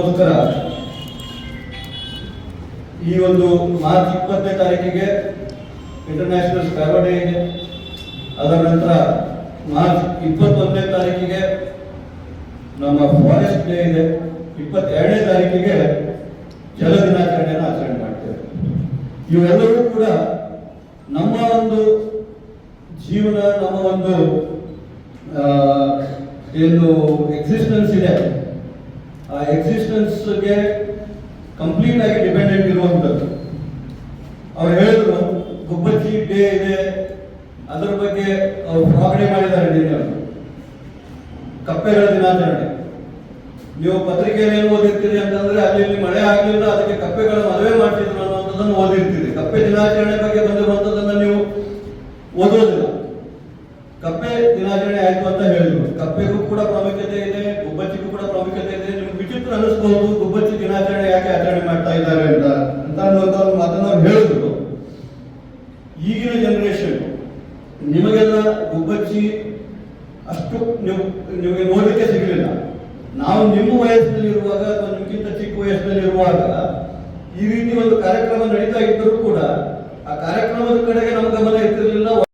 ಅದಕ್ಕೋಸ್ಕರ ಈ ಒಂದು ಮಾರ್ಚ್ ಇಪ್ಪತ್ತನೇ ತಾರೀಕಿಗೆ ಇಂಟರ್ನ್ಯಾಷನಲ್ ಸ್ಕ್ಯಾರೋ ಡೇ ಇದೆ. ಅದರ ನಂತರ ಮಾರ್ಚ್ ಇಪ್ಪತ್ತೊಂದನೇ ತಾರೀಕಿಗೆ ನಮ್ಮ ಫಾರೆಸ್ಟ್ ಡೇ ಇದೆ. ಇಪ್ಪತ್ತೆರಡನೇ ತಾರೀಕಿಗೆ ಜಲ ದಿನಾಚರಣೆಯನ್ನು ಆಚರಣೆ ಮಾಡ್ತೇವೆ. ಇವೆಲ್ಲರೂ ಕೂಡ ನಮ್ಮ ಒಂದು ಜೀವನ, ನಮ್ಮ ಒಂದು ಏನು ಎಕ್ಸಿಸ್ಟೆನ್ಸ್ ಇದೆ. ಎಕ್ಸಿಸ್ಟೆನ್ಸ್ಗೆ ಕಂಪ್ಲೀಟ್ ಆಗಿ ಡಿಪೆಂಡೆಂಟ್ ಇರುವಂಥದ್ದು. ಅವ್ರು ಹೇಳಿದ್ರು, ಗುಬ್ಬಚ್ಚಿ ಡೇ ಇದೆ, ಅದರ ಬಗ್ಗೆ ಅವ್ರು ಪ್ರಾರ್ಥನೆ ಮಾಡಿದ್ದಾರೆ ನಿನ್ನೆ ಕಪ್ಪೆಗಳ ದಿನಾಚರಣೆ. ನೀವು ಪತ್ರಿಕೆಯಲ್ಲಿ ಏನು ಓದಿರ್ತೀರಿ ಅಂತಂದ್ರೆ ಅಲ್ಲಿ ಮಳೆ ಆಗಲಿಲ್ಲ, ಅದಕ್ಕೆ ಕಪ್ಪೆಗಳ ಮದುವೆ ಮಾಡ್ತಿದ್ರು ಅನ್ನುವಂಥದ್ದನ್ನು ಓದಿರ್ತೀರಿ. ಕಪ್ಪೆ ದಿನಾಚರಣೆ ಬಗ್ಗೆ ಬಂದಿರುವಂಥದ್ದನ್ನು ನೀವು ಓದೋದಿಲ್ಲ ಕಪ್ಪೆ ದಿನಾಚರಣೆ ಆಯಿತು ಅಂತ ಹೇಳಿದ್ರು. ಕಪ್ಪೆಗೂ ಕೂಡ ಪ್ರಾಮುಖ್ಯತೆ ಇದೆ ಗುಬ್ಬಚ್ಚಿಗೂ ಕೂಡ ಪ್ರಾಮುಖ್ಯತೆ ಇದೆ ಅನಿಸ್ಬಹುದು ಗುಬ್ಬಚ್ಚಿ ದಿನಾಚರಣೆ ಯಾಕೆ ಆಚರಣೆ ಮಾಡ್ತಾ ಇದ್ದಾರೆ ಅಂತ ಅಂತ ಅನ್ನುವಂಥ ಒಂದು ಮಾತನ್ನು ಅವ್ರು ಹೇಳಿದ್ರು. ಈಗಿನ ಜನರೇಷನ್ ನಿಮಗೆಲ್ಲ ಗುಬ್ಬಚ್ಚಿ ಅಷ್ಟು ನೀವು, ನಿಮಗೆ ನೋಡಲಿಕ್ಕೆ ಸಿಗಲಿಲ್ಲ. ನಾವು ನಿಮ್ಮ ವಯಸ್ಸಿನಲ್ಲಿ ಇರುವಾಗ ಅಥವಾ ನಿಮ್ಗಿಂತ ಚಿಕ್ಕ ವಯಸ್ಸಿನಲ್ಲಿ ಇರುವಾಗ ಈ ರೀತಿ ಒಂದು ಕಾರ್ಯಕ್ರಮ ನಡೀತಾ ಇದ್ದರೂ ಕೂಡ ಆ ಕಾರ್ಯಕ್ರಮದ